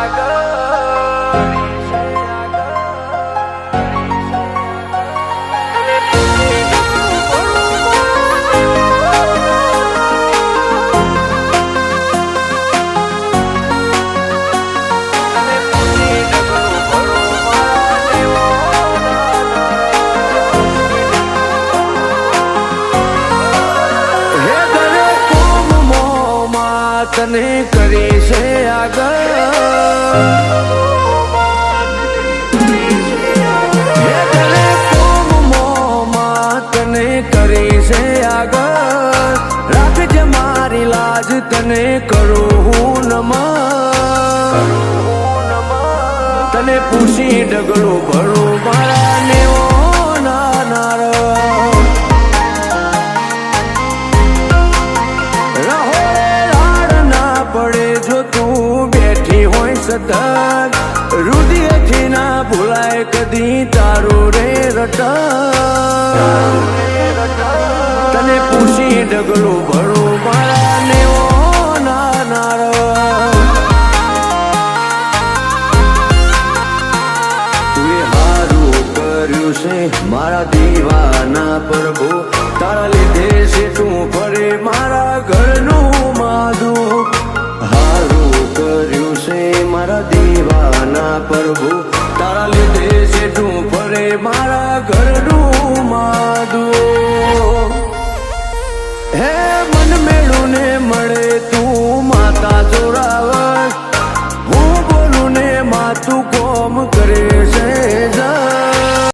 I go તને કરી છે આગળ. તને કરું હું નમા. તને પૂછી ડગલું ભરું સતત. રુદિયથી ના ભૂલાય કદી તારું રે રટ તને પૂછી ડગલું ભરું મારા નેવો કર્યું છે, મારા દીવાના પ્રભુ. તારા લીધે છે તું ઘરનું માદુ હે મન મળે તું માતા જોરાવ હું ને માતું